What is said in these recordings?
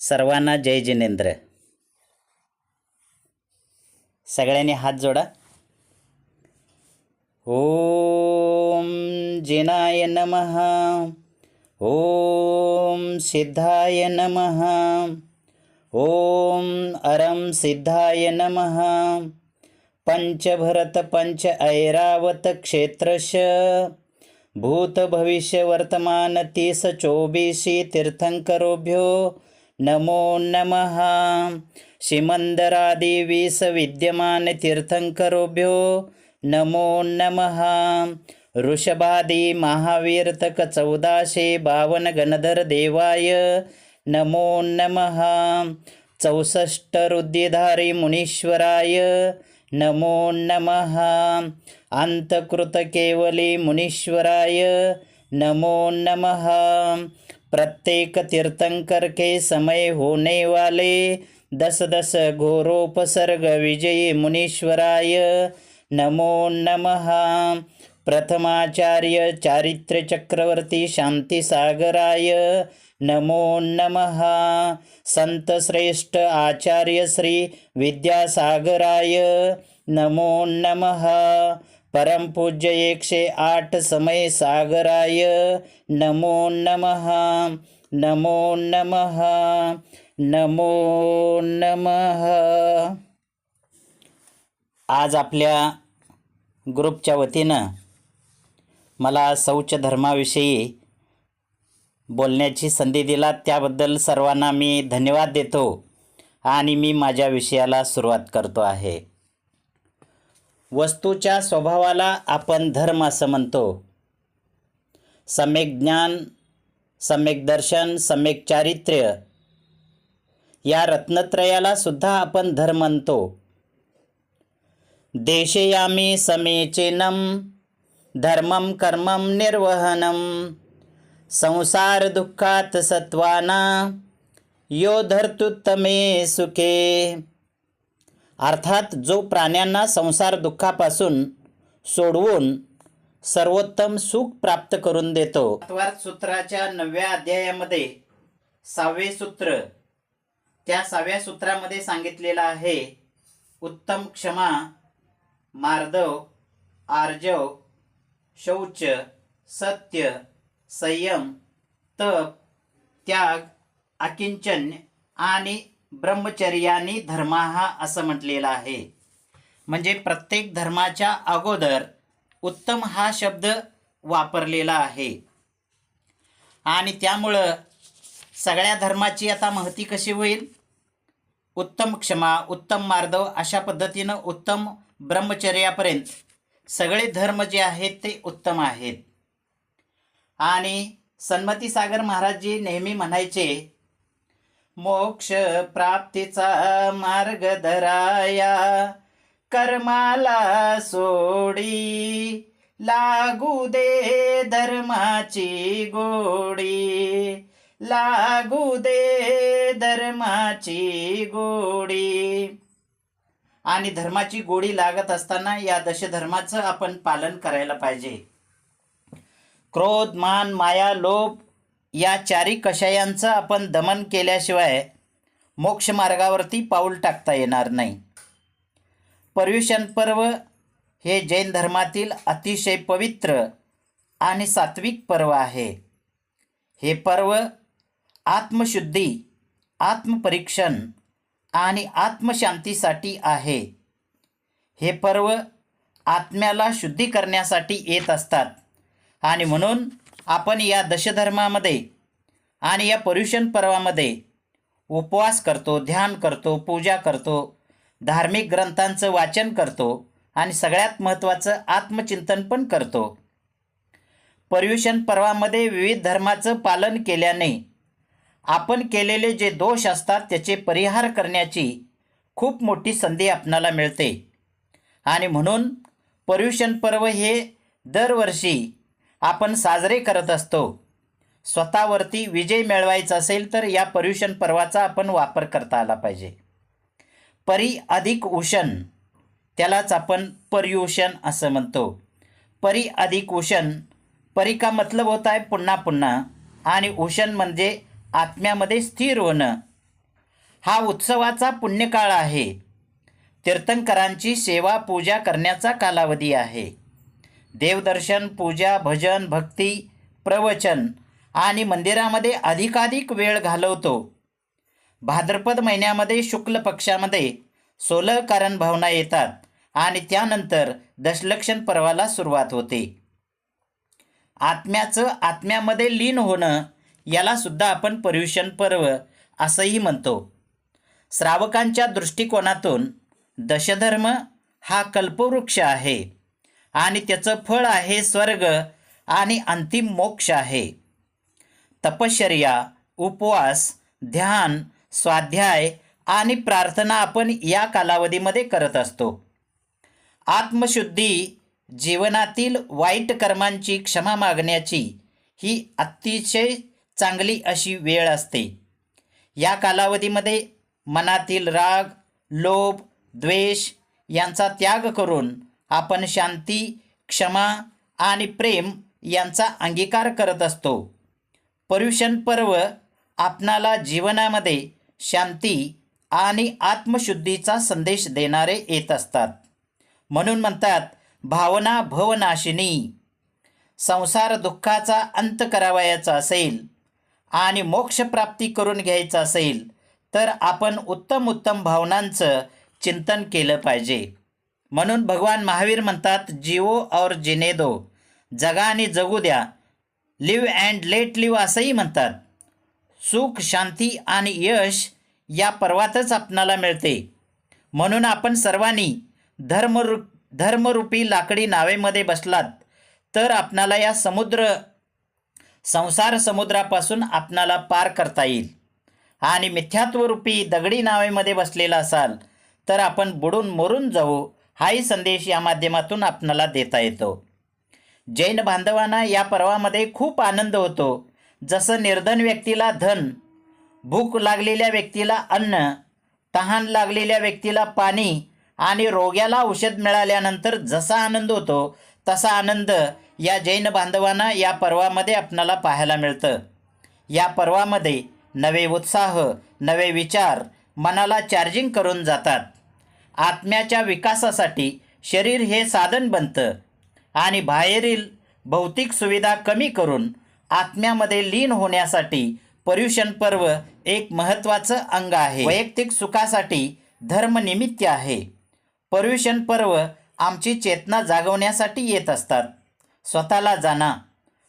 सर्वांना जय जिनेंद्र. सगळ्यांनी हात जोडा. ओम जिनाय नमः. ओम सिद्धाय नमः. ओम अरम सिद्धाय नमः. पंचभरत पंच ऐरावत क्षेत्रश. भूत भविष्य वर्तमान तीस चोबीसी तीर्थंकरोभ्यो. नमो नमः। श्रीमन्दरादेवी वीस नमो नमः। ऋषभादि महावीरतक चौदाशे बावन गणधर देवाय नमो नमः। चौसष्टरुद्धिधारी मुनीश्वराय नमो नमः। अन्तकृतकेवली मुनीश्वराय नमो नमः। प्रत्येक तीर्थंकर के समय होने वाले दस दस घोरोपसर्ग विजयी मुनीश्वराय। नमो नमः। प्रथमाचार्य चारित्र्य चक्रवर्ती शांतीसागराय नमो नमः। संत श्रेष्ठ आचार्य श्री विद्यासागराय। नमो नमः। परमपूज्य एकशे आठ समय सागराय। नमो नमः नमो नमः नमो नमः। आज आपल्या ग्रुपच्या वतीनं मला शौच धर्माविषयी बोलण्याची संधी दिला त्याबद्दल सर्वांना मी धन्यवाद देतो आणि मी माझ्या विषयाला सुरुवात करतो आहे. वस्तूच्या स्वभावाला आपण धर्म असं म्हणतो. सम्यक ज्ञान सम्यक दर्शन सम्यक चारित्र्य या रत्नत्रयाला सुद्धा आपण धर्म म्हणतो. देशयामी समीचीनम धर्मम कर्मम निर्वहनम संसार दुःखात सत्वाना यो धर्तुत्तमे सुखे। अर्थात जो प्राण्यांना संसार दुःखापासून सोडवून सर्वोत्तम सुख प्राप्त करून देतो. सूत्राच्या नवव्या अध्यायामध्ये सहावे सूत्र. त्या सहाव्या सूत्रामध्ये सांगितलेलं आहे उत्तम क्षमा मार्दव आर्जव शौच सत्य संयम तप त्याग अकिंचन्य आणि ब्रह्मचर्यानी धर्म हा असं म्हटलेलं आहे. म्हणजे प्रत्येक धर्माच्या अगोदर उत्तम हा शब्द वापरलेला आहे. आणि त्यामुळं सगळ्या धर्माची आता महती कशी होईल? उत्तम क्षमा उत्तम मार्दव अशा पद्धतीनं उत्तम ब्रह्मचर्यापर्यंत सगळे धर्म जे आहेत ते उत्तम आहेत. आणि सन्मती सागर महाराजजी नेहमी म्हणायचे मोक्ष प्राप्तीचा मार्ग धराया कर्माला सोडी लागू दे धर्माची गोडी. लागू दे धर्माची गोडी. आणि धर्माची गोडी लागत असताना या दशधर्माचं आपण पालन करायला पाहिजे. क्रोध मान माया लोभ या चारी कषायांचं आपण दमन केल्याशिवाय मोक्ष मार्गावरती पाऊल टाकता येणार नाही. पर्युषण पर्व हे जैन धर्मातील अतिशय पवित्र आणि सात्विक पर्व आहे. हे पर्व आत्मशुद्धी आत्मपरीक्षण आणि आत्मशांतीसाठी आहे. हे पर्व आत्म्याला शुद्धी करण्यासाठी येत असतात आणि म्हणून आपण या दशधर्मामध्ये आणि या पर्युषण पर्वामध्ये उपवास करतो ध्यान करतो पूजा करतो धार्मिक ग्रंथांचं वाचन करतो आणि सगळ्यात महत्त्वाचं आत्मचिंतन पण करतो. पर्युषण पर्वामध्ये विविध धर्माचं पालन केल्याने आपण केलेले जे दोष असतात त्याचे परिहार करण्याची खूप मोठी संधी आपणाला मिळते. आणि म्हणून पर्युषण पर्व हे दरवर्षी आपण साजरे करत असतो. स्वतःवरती विजय मिळवायचा असेल तर या पर्युषण पर्वाचा आपण वापर करता आला पाहिजे. परी अधिक उषण त्यालाच आपण पर्युषण असं म्हणतो. परी अधिक उषण परी का मतलब होत आहे पुन्हा पुन्हा आणि उषण म्हणजे आत्म्यामध्ये स्थिर होणं. हा उत्सवाचा पुण्यकाळ आहे. तीर्थंकरांची सेवा पूजा करण्याचा कालावधी आहे. देवदर्शन पूजा भजन भक्ती प्रवचन आणि मंदिरामध्ये अधिकाधिक वेळ घालवतो. भाद्रपद महिन्यामध्ये शुक्ल पक्षामध्ये सोलह कारण भावना येतात आणि त्यानंतर दशलक्षण पर्वाला सुरुवात होते. आत्म्याचं आत्म्यामध्ये लीन होणं याला सुद्धा आपण पर्युषण पर्व असंही म्हणतो. श्रावकांच्या दृष्टिकोनातून दशधर्म हा कल्पवृक्ष आहे. आणि त्याचं फळ आहे स्वर्ग आणि अंतिम मोक्ष आहे. तपश्चर्या उपवास ध्यान स्वाध्याय आणि प्रार्थना आपण या कालावधीमध्ये करत असतो. आत्मशुद्धी जीवनातील वाईट कर्मांची क्षमा मागण्याची ही अतिशय चांगली अशी वेळ असते. या कालावधीमध्ये मनातील राग लोभ द्वेष यांचा त्याग करून आपण शांती क्षमा आणि प्रेम यांचा अंगीकार करत असतो. पर्युषण पर्व आपणाला जीवनामध्ये शांती आणि आत्मशुद्धीचा संदेश देणारे येत असतात. म्हणून म्हणतात भावना भवनाशिनी. संसार दुःखाचा अंत करावयाचा असेल आणि मोक्षप्राप्ती करून घ्यायचं असेल तर आपण उत्तम उत्तम भावनांचं चिंतन केलं पाहिजे. म्हणून भगवान महावीर म्हणतात जिवो और जिने दो जगा आणि जगू द्या. लिव्ह अँड लेट लिव्ह असंही म्हणतात. सुख शांती आणि यश या पर्वातच आपणाला मिळते. म्हणून आपण सर्वांनी धर्मरू धर्मरूपी लाकडी नावेमध्ये बसलात तर आपणाला या समुद्र संसार समुद्रापासून आपणाला पार करता येईल. आणि मिथ्यात्वरूपी दगडी नावेमध्ये बसलेला असाल तर आपण बुडून मरून जाऊ हाही संदेश या माध्यमातून आपणाला देता येतो. जैन बांधवांना या पर्वामध्ये खूप आनंद होतो. जसं निर्धन व्यक्तीला धन भूक लागलेल्या व्यक्तीला अन्न तहान लागलेल्या व्यक्तीला पाणी आणि रोग्याला औषध मिळाल्यानंतर जसा आनंद होतो तसा आनंद या जैन बांधवांना या पर्वामध्ये आपणाला पाहायला मिळतं. या पर्वामध्ये नवे उत्साह नवे विचार मनाला चार्जिंग करून जातात. आत्म्याच्या विकासासाठी शरीर हे साधन बनतं. आणि बाहेरील भौतिक सुविधा कमी करून आत्म्यामध्ये लीन होण्यासाठी पर्युषण पर्व एक महत्त्वाचं अंग आहे. वैयक्तिक सुखासाठी धर्मनिमित्त आहे. पर्युषण पर्व आमची चेतना जागवण्यासाठी येत असतात. स्वतःला जाणा.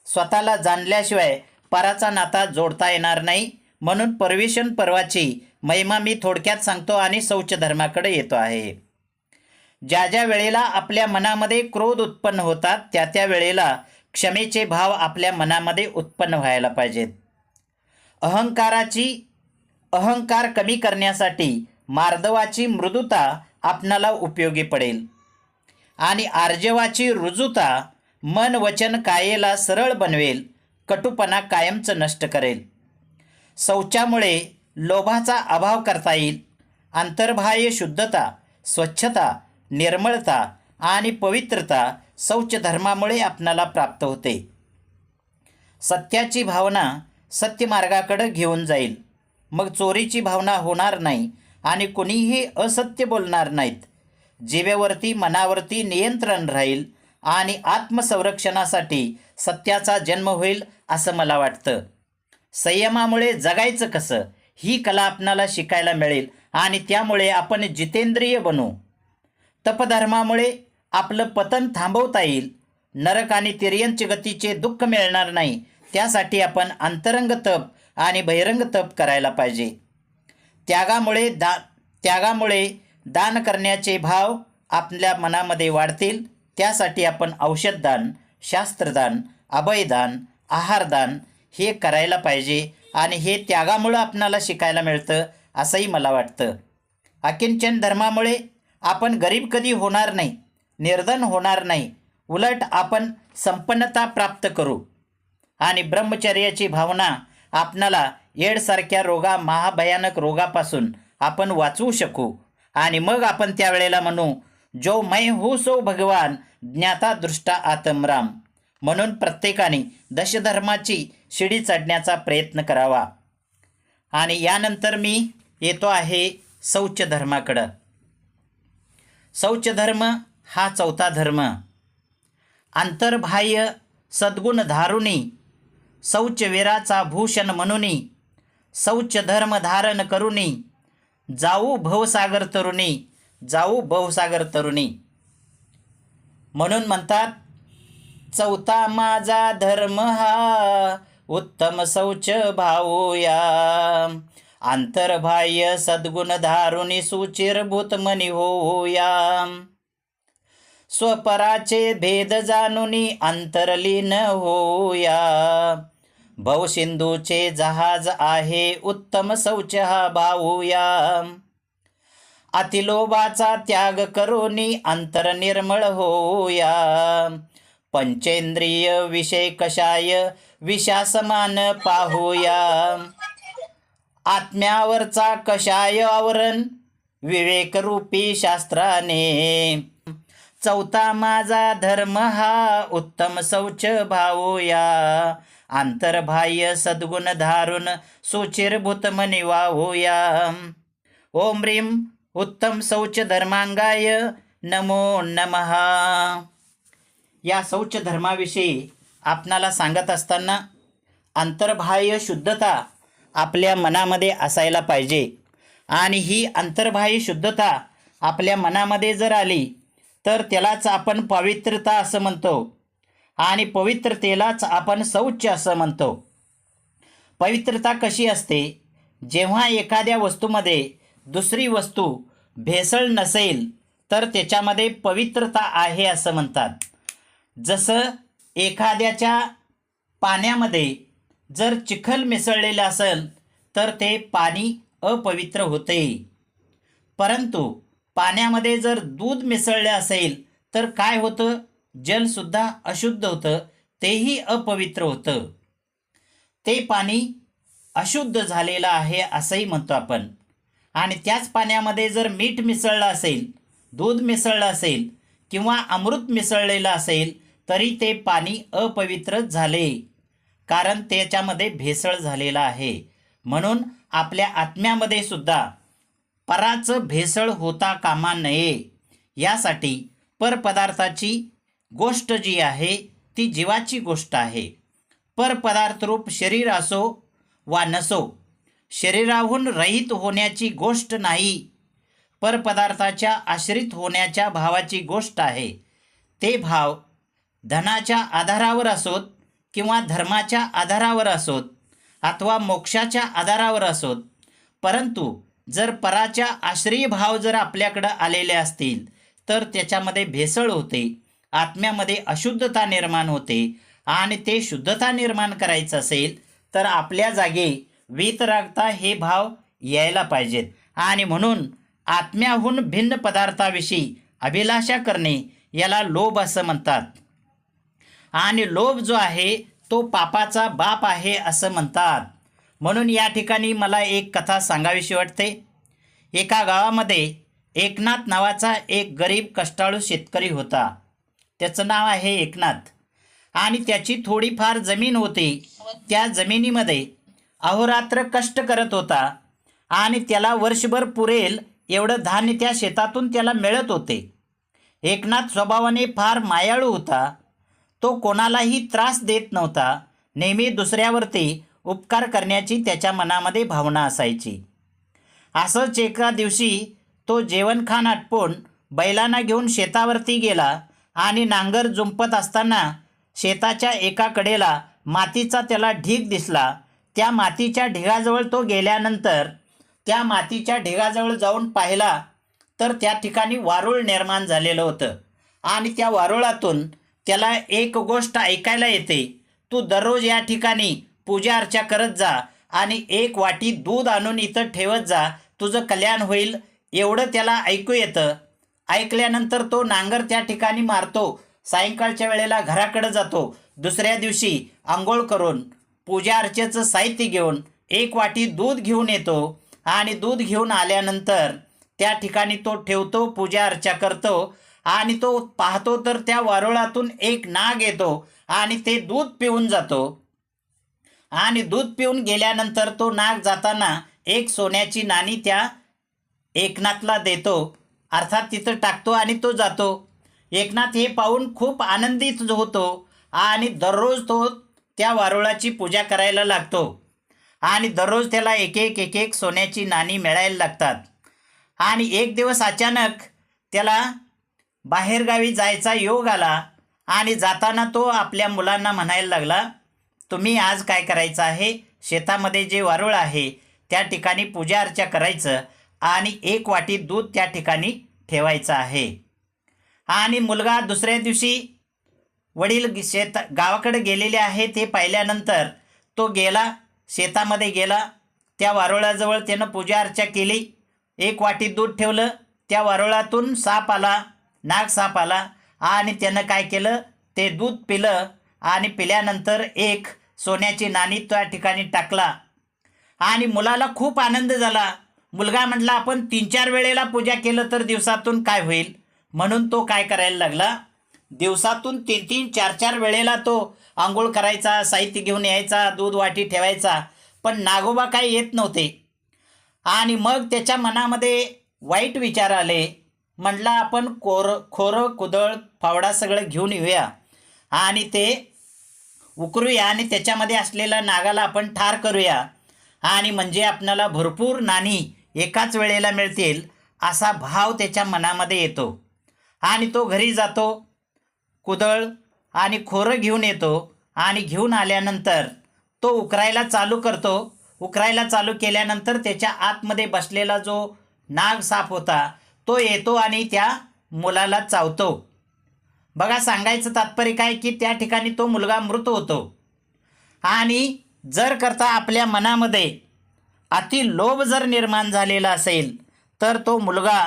स्वतःला जाणल्याशिवाय पराचा नाता जोडता येणार नाही. म्हणून परवेशन पर्वाची महिमा मी थोडक्यात सांगतो आणि शौच धर्माकडे येतो आहे. ज्या ज्या वेळेला आपल्या मनामध्ये क्रोध उत्पन्न होतात त्या त्या वेळेला क्षमेचे भाव आपल्या मनामध्ये उत्पन्न व्हायला पाहिजेत. अहंकाराची अहंकार कमी करण्यासाठी मार्दवाची मृदुता आपणाला उपयोगी पडेल. आणि आर्जवाची रुजुता मन वचन कायेला सरळ बनवेल कटुपणा कायमचं नष्ट करेल. शौचामुळे लोभाचा अभाव करता येईल. अंतर्बाह्य शुद्धता स्वच्छता निर्मळता आणि पवित्रता शौच धर्मामुळे आपणाला प्राप्त होते. सत्याची भावना सत्यमार्गाकडे घेऊन जाईल. मग चोरीची भावना होणार नाही आणि कुणीही असत्य बोलणार नाहीत. जीवेवरती मनावरती नियंत्रण राहील आणि आत्मसंरक्षणासाठी सत्याचा जन्म होईल असं मला वाटतं. संयमामुळे जगायचं कसं? ही कला आपणाला शिकायला मिळेल आणि त्यामुळे आपण जितेंद्रिय बनू. तपधर्मामुळे आपलं पतन थांबवता येईल. नरक आणि तिर्यंच गतीचे दुःख मिळणार नाही. त्यासाठी आपण अंतरंग तप आणि बहिरंग तप करायला पाहिजे. त्यागामुळे दा त्यागामुळे दान करण्याचे भाव आपल्या मनामध्ये वाढतील. त्यासाठी आपण औषधदान शास्त्रदान अभयदान आहारदान हे करायला पाहिजे आणि हे त्यागामुळं आपणाला शिकायला मिळतं असंही मला वाटतं. अकिंचन धर्मामुळे आपण गरीब कधी होणार नाही निर्धन होणार नाही उलट आपण संपन्नता प्राप्त करू. आणि ब्रह्मचर्याची भावना आपणाला येडसारख्या रोगा महाभयानक रोगापासून आपण वाचवू शकू. आणि मग आपण त्यावेळेला म्हणू जो मै हू सो भगवान ज्ञाता दृष्टा आतमराम म्हणून प्रत्येकाने दशधर्माची शिडी चढण्याचा प्रयत्न करावा. आणि यानंतर मी येतो आहे शौच धर्माकडं. शौच धर्म हा चौथा धर्म. आंतरबाह्य सद्गुण धारुणी शौचवीराचा भूषण म्हणूनी शौच धर्म धारण करुणी जाऊ भवसागर तरुणी जाऊ भवसागर तरुणी म्हणून म्हणतात चौथा माझा धर्म हा उत्तम शौच भावूया आंतरबाह्य सद्गुण धारुणी सुचिरभूत मनी होऊया. स्वपराचे भेद जाणुनी अंतरलीन होऊया. भवसिंधूचे जहाज आहे उत्तम शौच हा भावूया अतिलोभाचा त्याग करोनी अंतर निर्मळ होऊया. पंचेंद्रिय विषय कषाय विषासमान पाहूया. आत्म्यावरचा कषाय आवरण विवेकरूपी शास्त्राने. चौथा माझा धर्म हा उत्तम शौच भावूया. आंतरबाह्य सद्गुण धारून सुचिरभूत मनी वाहूया. ओम रीम उत्तम शौच धर्मांगाय नमो नमहा या शौच धर्माविषयी आपणाला सांगत असताना अंतर्बाह्य शुद्धता आपल्या मनामध्ये असायला पाहिजे. आणि ही अंतर्बाह्य शुद्धता आपल्या मनामध्ये जर आली तर त्यालाच आपण पवित्रता असं म्हणतो. आणि पवित्रतेलाच आपण शौच असं म्हणतो. पवित्रता कशी असते? जेव्हा एखाद्या वस्तूमध्ये दुसरी वस्तू भेसळ नसेल तर त्याच्यामध्ये पवित्रता आहे असं म्हणतात. जसं एखाद्याच्या पाण्यामध्ये जर चिखल मिसळलेलं असेल तर ते पाणी अपवित्र होते. परंतु पाण्यामध्ये जर दूध मिसळले असेल तर काय होतं? जलसुद्धा अशुद्ध होतं तेही अपवित्र होतं. ते पाणी अशुद्ध झालेलं आहे असंही म्हणतो आपण. आणि त्याच पाण्यामध्ये जर मीठ मिसळलं असेल दूध मिसळलं असेल किंवा अमृत मिसळलेलं असेल तरी ते पाणी अपवित्रच झाले कारण त्याच्यामध्ये भेसळ झालेला आहे. म्हणून आपल्या आत्म्यामध्ये सुद्धा पराचं भेसळ होता कामा नये. यासाठी परपदार्थाची गोष्ट जी आहे ती जीवाची गोष्ट आहे. परपदार्थरूप शरीर असो वा नसो शरीराहून रहित होण्याची गोष्ट नाही. परपदार्थाच्या आश्रित होण्याच्या भावाची गोष्ट आहे. ते भाव धनाच्या आधारावर असोत किंवा धर्माच्या आधारावर असोत अथवा मोक्षाच्या आधारावर असोत परंतु जर पराच्या आश्रयी भाव जर आपल्याकडं आलेले असतील तर त्याच्यामध्ये भेसळ होते आत्म्यामध्ये अशुद्धता निर्माण होते आणि ते शुद्धता निर्माण करायचं असेल तर आपल्या जागी वितरागता हे भाव यायला पाहिजेत. आणि म्हणून आत्म्याहून भिन्न पदार्थाविषयी अभिलाषा करणे याला लोभ असं म्हणतात. आणि लोभ जो आहे तो पापाचा बाप आहे असं म्हणतात. म्हणून या ठिकाणी मला एक कथा सांगावीशी वाटते. एका गावामध्ये एकनाथ नावाचा एक गरीब कष्टाळू शेतकरी होता. त्याचं नाव आहे एकनाथ. आणि त्याची थोडीफार जमीन होती. त्या जमिनीमध्ये अहोरात्र कष्ट करत होता आणि त्याला वर्षभर पुरेल एवढं धान्य त्या शेतातून त्याला मिळत होते. एकनाथ स्वभावाने फार मायाळू होता. तो कोणालाही त्रास देत नव्हता. नेहमी दुसऱ्यावरती उपकार करण्याची त्याच्या मनामध्ये भावना असायची. असंच एका दिवशी तो जेवणखान आटपून बैलांना घेऊन शेतावरती गेला आणि नांगर जुंपत असताना शेताच्या एका कडेला मातीचा त्याला ढीग दिसला. त्या मातीच्या ढिगाजवळ तो गेल्यानंतर त्या मातीच्या ढिगाजवळ जाऊन पाहिला तर त्या ठिकाणी वारुळ निर्माण झालेलं होतं आणि त्या वारुळातून त्याला एक गोष्ट ऐकायला येते. तू दररोज या ठिकाणी पूजा अर्चा करत जा आणि एक वाटी दूध आणून इथं ठेवत जा. तुझं कल्याण होईल. एवढं त्याला ऐकू येतं. ऐकल्यानंतर तो नांगर त्या ठिकाणी मारतो. सायंकाळच्या वेळेला घराकडे जातो. दुसऱ्या दिवशी आंघोळ करून पूजा अर्चेचं साहित्य घेऊन एक वाटी दूध घेऊन येतो. आणि दूध घेऊन आल्यानंतर त्या ठिकाणी तो ठेवतो पूजा अर्चा करतो. आणि तो पाहतो तर त्या वारुळातून एक नाग येतो आणि ते दूध पिऊन जातो. आणि दूध पिऊन गेल्यानंतर तो नाग जाताना एक सोन्याची नाणी त्या एकनाथला देतो. अर्थात तिथं टाकतो आणि तो जातो. एकनाथ हे पाहून खूप आनंदित होतो आणि दररोज तो त्या वारुळाची पूजा करायला लागतो. आणि दररोज त्याला एक एक एक एक सोन्याची नाणी मिळायला लागतात. आणि एक दिवस अचानक त्याला बाहेरगावी जायचा योग आला आणि जाताना तो आपल्या मुलांना म्हणायला लागला तुम्ही आज काय करायचं आहे? शेतामध्ये जे वारुळ आहे त्या ठिकाणी पूजा अर्चा करायचं आणि एक वाटी दूध त्या ठिकाणी ठेवायचं आहे. आणि मुलगा दुसऱ्या दिवशी वडील शेत गावाकडे गेलेले आहे ते पाहिल्यानंतर तो गेला शेतामध्ये गेला त्या वारुळाजवळ त्यानं पूजा अर्चा केली एक वाटी दूध ठेवलं त्या वारुळातून साप आला नागसाप आला आणि त्यानं काय केलं? ते दूध पिलं आणि पिल्यानंतर एक सोन्याची नाणी त्या ठिकाणी टाकला. आणि मुलाला खूप आनंद झाला. मुलगा म्हटला आपण तीन चार वेळेला पूजा केलं तर दिवसातून काय होईल? म्हणून तो काय करायला लागला? दिवसातून तीन तीन चार चार वेळेला तो आंघोळ करायचा साहित्य घेऊन यायचा दूध वाटी ठेवायचा. पण नागोबा काय येत नव्हते. आणि मग त्याच्या मनामध्ये वाईट विचार आले. म्हटलं आपण कोर खोरं कुदळ फावडा सगळं घेऊन येऊया. आणि ते उकरूया आणि त्याच्यामध्ये असलेल्या नागाला आपण ठार करूया. आणि म्हणजे आपणाला भरपूर नाणी एकाच वेळेला मिळतील असा भाव त्याच्या मनामध्ये येतो. आणि तो घरी जातो कुदळ आणि खोरं घेऊन येतो. आणि घेऊन आल्यानंतर तो उकरायला चालू करतो. उकरायला चालू केल्यानंतर त्याच्या आतमध्ये बसलेला जो नाग साप होता तो येतो आणि त्या मुलाला चावतो. बघा सांगायचं तात्पर्य काय की त्या ठिकाणी तो मुलगा मृत होतो. आणि जर करता आपल्या मनामध्ये अति लोभ जर निर्माण झालेला असेल तर तो मुलगा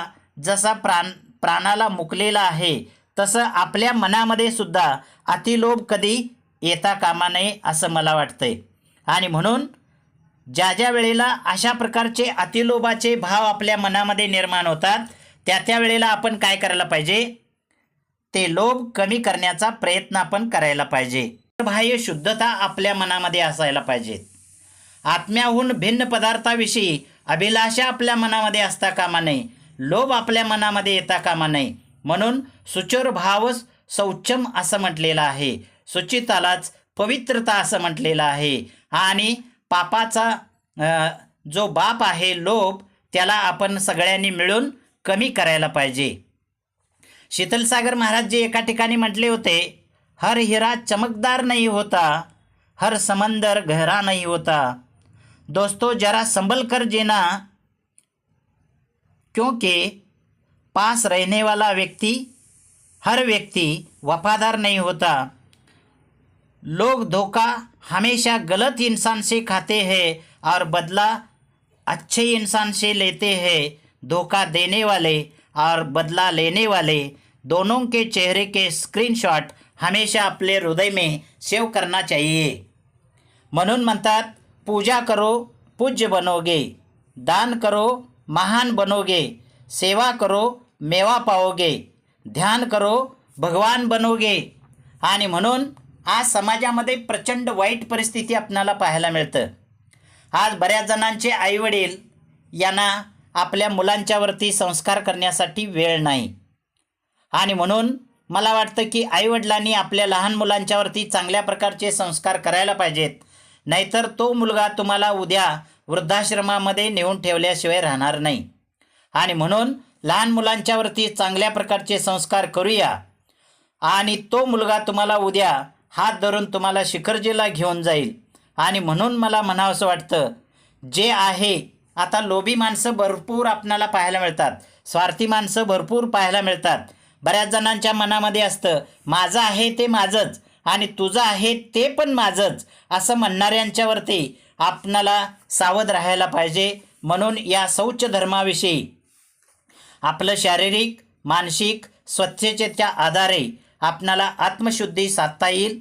जसा प्राण प्राणाला मुकलेला आहे तसं आपल्या मनामध्ये सुद्धा अतिलोभ कधी येता कामा नये असं मला वाटतंय. आणि म्हणून ज्या ज्या वेळेला अशा प्रकारचे अतिलोभाचे भाव आपल्या मनामध्ये निर्माण होतात त्या त्या वेळेला आपण काय करायला पाहिजे? ते लोभ कमी करण्याचा प्रयत्न आपण करायला पाहिजे. बाह्य शुद्धता आपल्या मनामध्ये असायला पाहिजे. आत्म्याहून भिन्न पदार्थाविषयी अभिलाषा आपल्या मनामध्ये असता कामा नये. लोभ आपल्या मनामध्ये येता कामा नये. म्हणून सुचोर भावच सौचम असं म्हटलेलं आहे. सुचितालाच पवित्रता असं म्हटलेलं आहे. आणि पापाचा जो बाप आहे लोभ त्याला आपण सगळ्यांनी मिळून कमी करायला पाहिजे. शीतलसागर महाराज जी एका ठिकाणी म्हटले होते, हर हिरा चमकदार नहीं होता, हर समंदर गहरा नहीं होता. दोस्तों, जरा संभल कर जीना, क्योंकि पास रहने वाला व्यक्ति, हर व्यक्ति वफादार नहीं होता। लोग धोखा हमेशा गलत इंसान से खाते हैं और बदला अच्छे इंसान से लेते हैं। धोखा देने वाले और बदला लेने वाले दोनों के चेहरे के स्क्रीनशॉट हमेशा अपने हृदय में सेव करना चाहिए। म्हणून म्हणतात पूजा करो पूज्य बनोगे दान करो महान बनोगे सेवा करो मेवा पाओगे ध्यान करो भगवान बनोगे। आणि म्हणून आज समाजामध्ये प्रचंड वाईट परिस्थिती आपणाला पाहायला मिळतं. आज बऱ्याच जणांचे आईवडील यांना आपल्या मुलांच्यावरती संस्कार करण्यासाठी वेळ नाही. आणि म्हणून मला वाटतं की आईवडिलांनी आपल्या लहान मुलांच्यावरती चांगल्या प्रकारचे संस्कार करायला पाहिजेत. नाहीतर तो मुलगा तुम्हाला उद्या वृद्धाश्रमामध्ये नेऊन ठेवल्याशिवाय राहणार नाही. आणि म्हणून लहान मुलांच्यावरती चांगल्या प्रकारचे संस्कार करूया. आणि तो मुलगा तुम्हाला उद्या हात धरून तुम्हाला शिखरजीला घेऊन जाईल. आणि म्हणून मला म्हणावंसं वाटतं जे आहे आता लोभी माणसं भरपूर आपणाला पाहायला मिळतात. स्वार्थी माणसं भरपूर पाहायला मिळतात. बऱ्याच जणांच्या मनामध्ये असतं माझं आहे ते माझंच आणि तुझं आहे ते पण माझंच असं म्हणणाऱ्यांच्यावरती आपणाला सावध राहायला पाहिजे. म्हणून या शौच धर्माविषयी आपलं शारीरिक मानसिक स्वच्छतेच्या आधारे आपणाला आत्मशुद्धी साधता येईल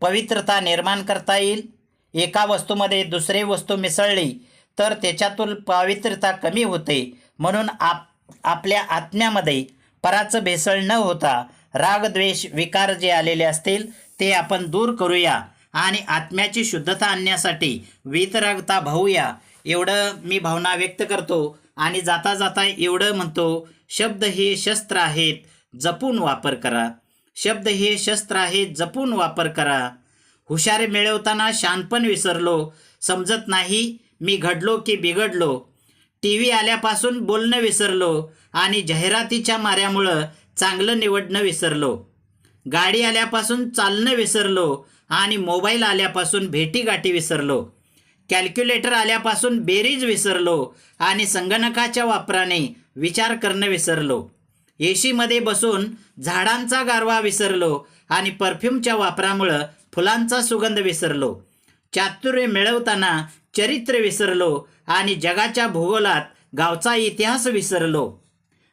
पवित्रता निर्माण करता येईल. एका वस्तूमध्ये दुसरी वस्तू मिसळली तर त्याच्यातून पावित्र्यता कमी होते. म्हणून आप आपल्या आत्म्यामध्ये पराचं भेसळ न होता रागद्वेष विकार जे आलेले असतील ते आपण दूर करूया आणि आत्म्याची शुद्धता आणण्यासाठी वितरागता भाऊया. एवढं मी भावना व्यक्त करतो आणि जाता जाता एवढं म्हणतो शब्द हे शस्त्र आहेत जपून वापर करा. शब्द हे शस्त्र आहेत जपून वापर करा. हुशारी मिळवताना शानपण विसरलो समजत नाही मी घडलो की बिघडलो. टी व्ही आल्यापासून बोलणं विसरलो आणि जाहिरातीच्या माऱ्यामुळं चांगलं निवडणं विसरलो. गाडी आल्यापासून चालणं विसरलो आणि मोबाईल आल्यापासून भेटीगाठी विसरलो. कॅल्क्युलेटर आल्यापासून बेरीज विसरलो आणि संगणकाच्या वापराने विचार करणं विसरलो. एशीमध्ये बसून झाडांचा गारवा विसरलो आणि परफ्यूमच्या वापरामुळं फुलांचा सुगंध विसरलो. चातुर्य मिळवताना चरित्र विसरलो आणि जगाच्या भूगोलात गावचा इतिहास विसरलो.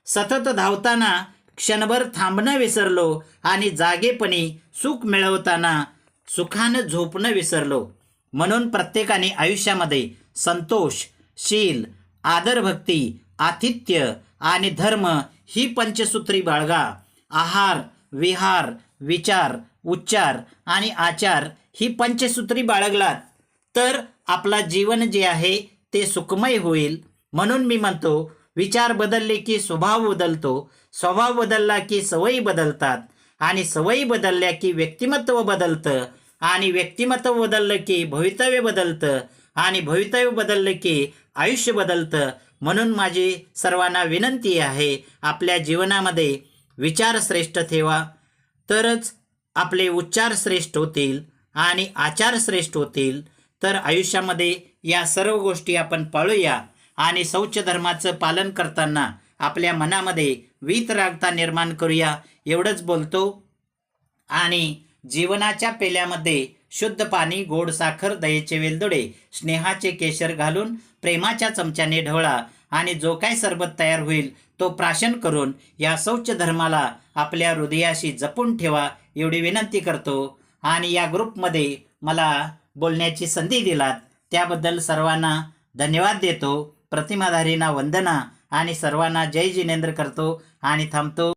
सतत धावताना क्षणभर थांबणं विसरलो आणि जागेपणी सुख मिळवताना सुखानं झोपणं विसरलो. म्हणून प्रत्येकाने आयुष्यामध्ये संतोष शील आदरभक्ती आतिथ्य आणि धर्म ही पंचसूत्री बाळगा. आहार विहार विचार उच्चार आणि आचार ही पंचसूत्री बाळगलात तर आपला जीवन जे आहे ते सुखमय होईल. म्हणून मी म्हणतो विचार बदलले की स्वभाव बदलतो स्वभाव बदलला की सवयी बदलतात आणि सवयी बदलल्या की व्यक्तिमत्व बदलतं आणि व्यक्तिमत्व बदललं की भवितव्य बदलतं आणि भवितव्य बदललं की आयुष्य बदलतं. म्हणून माझी सर्वांना विनंती आहे आपल्या जीवनामध्ये विचार श्रेष्ठ ठेवा. तरच आपले उच्चार श्रेष्ठ होतील. आणि आचार श्रेष्ठ होतील तर आयुष्यामध्ये या सर्व गोष्टी आपण पाळूया आणि शौच धर्माचं पालन करताना आपल्या मनामध्ये वीतरागता निर्माण करूया एवढंच बोलतो. आणि जीवनाच्या पेल्यामध्ये शुद्ध पाणी गोड साखर दहीचे वेलदोडे स्नेहाचे केशर घालून प्रेमाच्या चमच्याने ढवळा आणि जो काय सरबत तयार होईल तो प्राशन करून या शौच धर्माला आपल्या हृदयाशी जपून ठेवा एवढी विनंती करतो. आणि या ग्रुपमध्ये मला बोलण्याची संधी दिलात. त्याबद्दल सर्वांना धन्यवाद देतो. प्रतिमाधारींना वंदना आणि सर्वांना जय जिनेंद्र करतो आणि थांबतो.